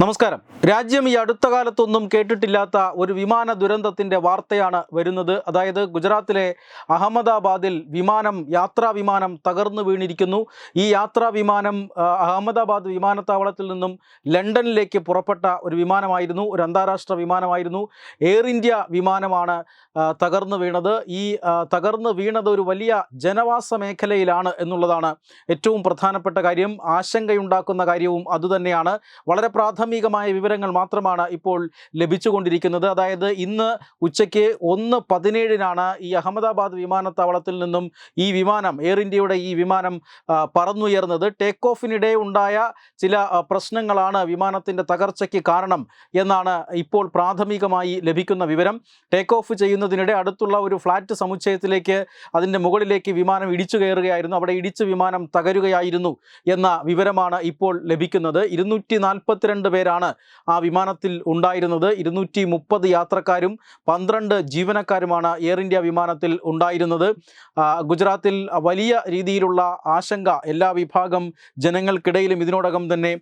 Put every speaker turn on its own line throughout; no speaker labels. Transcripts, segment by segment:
നമസ്കാരം. രാജ്യം ഈ അടുത്ത കാലത്തൊന്നും കേട്ടിട്ടില്ലാത്ത ഒരു വിമാന ദുരന്തത്തിന്റെ വാർത്തയാണ് വരുന്നത്. അതായത് ഗുജറാത്തിലെ അഹമ്മദാബാദിൽ വിമാനം യാത്രാ വിമാനം തകർന്നു വീണിരിക്കുന്നു. ഈ യാത്രാ വിമാനം അഹമ്മദാബാദ് വിമാനത്താവളത്തിൽ നിന്നും ലണ്ടനിലേക്ക് പുറപ്പെട്ട ഒരു വിമാനമായിരുന്നു. ഒരു അന്താരാഷ്ട്ര വിമാനമായിരുന്നു. എയർ ഇന്ത്യ വിമാനമാണ് തകർന്നു വീണത്. ഈ തകർന്നു വീണത് ഒരു വലിയ ജനവാസ മേഖലയിലാണ് എന്നുള്ളതാണ് ഏറ്റവും പ്രധാനപ്പെട്ട കാര്യം. ആശങ്കയുണ്ടാക്കുന്ന കാര്യവും അതുതന്നെയാണ്. വളരെ പ്രാഥമികമായ വിവരങ്ങൾ മാത്രമാണ് ഇപ്പോൾ ലഭിച്ചുകൊണ്ടിരിക്കുന്നത്. അതായത് ഇന്ന് ഉച്ചയ്ക്ക് ഒന്ന് പതിനേഴിനാണ് ഈ അഹമ്മദാബാദ് വിമാനത്താവളത്തിൽ നിന്നും ഈ വിമാനം എയർ ഇന്ത്യയുടെ ഈ വിമാനം പറന്നുയർന്നത്. ടേക്ക് ഓഫിനിടെ ഉണ്ടായ ചില പ്രശ്നങ്ങളാണ് വിമാനത്തിന്റെ തകർച്ചയ്ക്ക് കാരണം എന്നാണ് ഇപ്പോൾ പ്രാഥമികമായി ലഭിക്കുന്ന വിവരം. ടേക്ക് ഓഫ് ചെയ്യുന്നതിനിടെ അടുത്തുള്ള ഒരു ഫ്ലാറ്റ് സമുച്ചയത്തിലേക്ക് അതിന്റെ മുകളിലേക്ക് വിമാനം ഇടിച്ചു കയറുകയായിരുന്നു. അവിടെ ഇടിച്ച് വിമാനം തകരുകയായിരുന്നു എന്ന വിവരമാണ് ഇപ്പോൾ ലഭിക്കുന്നത്. ഇരുന്നൂറ്റി പേരാണ് ആ വിമാനത്തിൽ ഉണ്ടായിരുന്നത്. ഇരുന്നൂറ്റി മുപ്പത് യാത്രക്കാരും പന്ത്രണ്ട് ജീവനക്കാരുമാണ് എയർ ഇന്ത്യ വിമാനത്തിൽ ഉണ്ടായിരുന്നത്. ഗുജറാത്തിൽ വലിയ രീതിയിലുള്ള ആശങ്ക എല്ലാ വിഭാഗം ജനങ്ങൾക്കിടയിലും ഇതിനോടകം തന്നെ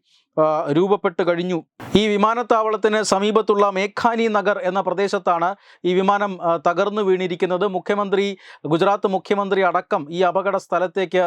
രൂപപ്പെട്ട് കഴിഞ്ഞു. ഈ വിമാനത്താവളത്തിന് സമീപത്തുള്ള മേഘാനി നഗർ എന്ന പ്രദേശത്താണ് ഈ വിമാനം തകർന്നു വീണിരിക്കുന്നത്. മുഖ്യമന്ത്രി ഗുജറാത്ത് മുഖ്യമന്ത്രി അടക്കം ഈ അപകട സ്ഥലത്തേക്ക്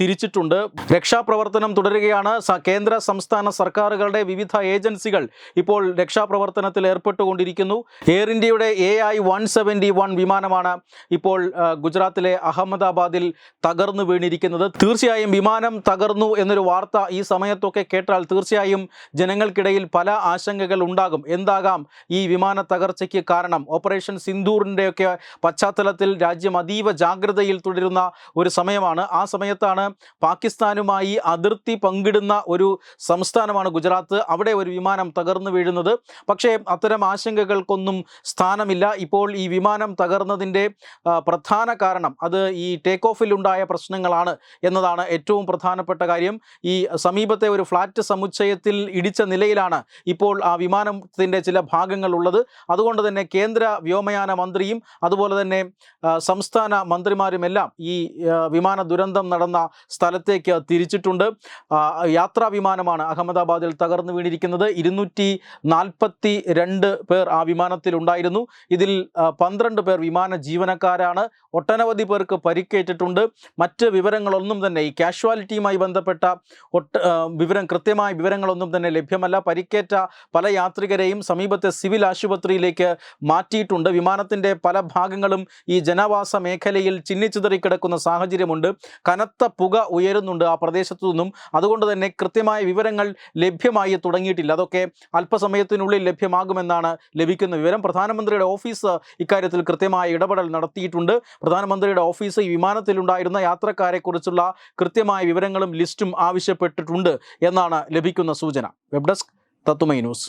തിരിച്ചിട്ടുണ്ട്. രക്ഷാപ്രവർത്തനം തുടരുകയാണ്. കേന്ദ്ര സംസ്ഥാന സർക്കാരുകളുടെ വിവിധ ഏജൻസികൾ ഇപ്പോൾ രക്ഷാപ്രവർത്തനത്തിൽ ഏർപ്പെട്ടുകൊണ്ടിരിക്കുന്നു. എയർ ഇന്ത്യയുടെ A I one seventy one വിമാനമാണ് ഇപ്പോൾ ഗുജറാത്തിലെ അഹമ്മദാബാദിൽ തകർന്നു വീണിരിക്കുന്നത്. തീർച്ചയായും വിമാനം തകർന്നു എന്നൊരു വാർത്ത ഈ സമയത്തൊക്കെ കേട്ടാൽ തീർച്ചയായും ജനങ്ങൾക്കിടയിൽ പല ആശങ്കകൾ ഉണ്ടാകും. എന്താകാം ഈ വിമാന തകർച്ചയ്ക്ക് കാരണം? ഓപ്പറേഷൻ സിന്ദൂറിന്റെയൊക്കെ പശ്ചാത്തലത്തിൽ രാജ്യം അതീവ ജാഗ്രതയിൽ തുടരുന്ന ഒരു സമയമാണ്. ആ സമയത്താണ് പാകിസ്ഥാനുമായി അതിർത്തി പങ്കിടുന്ന ഒരു സംസ്ഥാനമാണ് ഗുജറാത്ത്. അവിടെ ഒരു വിമാനം തകർന്നു വീഴുന്നത്. പക്ഷേ അത്തരം ആശങ്കകൾക്കൊന്നും സ്ഥാനമില്ല. ഇപ്പോൾ ഈ വിമാനം തകർന്നതിന്റെ പ്രധാന കാരണം അത് ഈ ടേക്ക് ഓഫിലുണ്ടായ പ്രശ്നങ്ങളാണ് എന്നതാണ് ഏറ്റവും പ്രധാനപ്പെട്ട കാര്യം. ഈ സമീപത്തെ ഒരു ഫ്ലാറ്റ് സമുച്ചയത്തിൽ ഇടിച്ച നിലയിലാണ് ഇപ്പോൾ ആ വിമാനത്തിന്റെ ചില ഭാഗങ്ങൾ ഉള്ളത് അതുകൊണ്ട് തന്നെ കേന്ദ്ര വ്യോമയാന മന്ത്രിയും അതുപോലെ തന്നെ സംസ്ഥാന മന്ത്രിമാരുമെല്ലാം ഈ വിമാന ദുരന്തം നടന്ന സ്ഥലത്തേക്ക് തിരിച്ചിട്ടുണ്ട്. യാത്രാ വിമാനമാണ് അഹമ്മദാബാദിൽ തകർന്നു വീണിരിക്കുന്നത് ഇരുന്നൂറ്റി നാൽപ്പത്തി രണ്ട് പേർ ആ വിമാനത്തിലുണ്ടായിരുന്നു. ഇതിൽ പന്ത്രണ്ട് പേർ വിമാന ജീവനക്കാരാണ്. ഒട്ടനവധി പേർക്ക് പരിക്കേറ്റിട്ടുണ്ട്. മറ്റ് വിവരങ്ങളൊന്നും തന്നെ ഈ കാഷ്വാലിറ്റിയുമായി ബന്ധപ്പെട്ട ഒട്ട വിവരം കൃത്യമായ വിവരങ്ങളൊന്നും തന്നെ ലഭ്യമല്ല. പരിക്കേറ്റ പല യാത്രികരെയും സമീപത്തെ സിവിൽ ആശുപത്രിയിലേക്ക് മാറ്റിയിട്ടുണ്ട്. വിമാനത്തിന്റെ പല ഭാഗങ്ങളും ഈ ജനവാസ മേഖലയിൽ ചിന്നിച്ചിതറി കിടക്കുന്ന സാഹചര്യമുണ്ട്. കനത്ത പുക ഉയരുന്നുണ്ട് ആ പ്രദേശത്തു നിന്നും. അതുകൊണ്ട് തന്നെ കൃത്യമായ വിവരങ്ങൾ ലഭ്യമായി തുടങ്ങിയിട്ടില്ല. അതൊക്കെ അല്പസമയത്തിനുള്ളിൽ ലഭ്യമാകുമെന്നാണ് ലഭിക്കുന്ന വിവരം. പ്രധാനമന്ത്രിയുടെ ഓഫീസ് ഇക്കാര്യത്തിൽ കൃത്യമായ ഇടപെടൽ നടത്തിയിട്ടുണ്ട്. പ്രധാനമന്ത്രിയുടെ ഓഫീസ് ഈ വിമാനത്തിലുണ്ടായിരുന്ന യാത്രക്കാരെക്കുറിച്ചുള്ള കൃത്യമായ വിവരങ്ങളും ലിസ്റ്റും ആവശ്യപ്പെട്ടിട്ടുണ്ട് എന്നാണ് ലഭിക്കുന്ന സൂചന. വെബ് ഡെസ്ക് തത്തുമൈ ന്യൂസ്.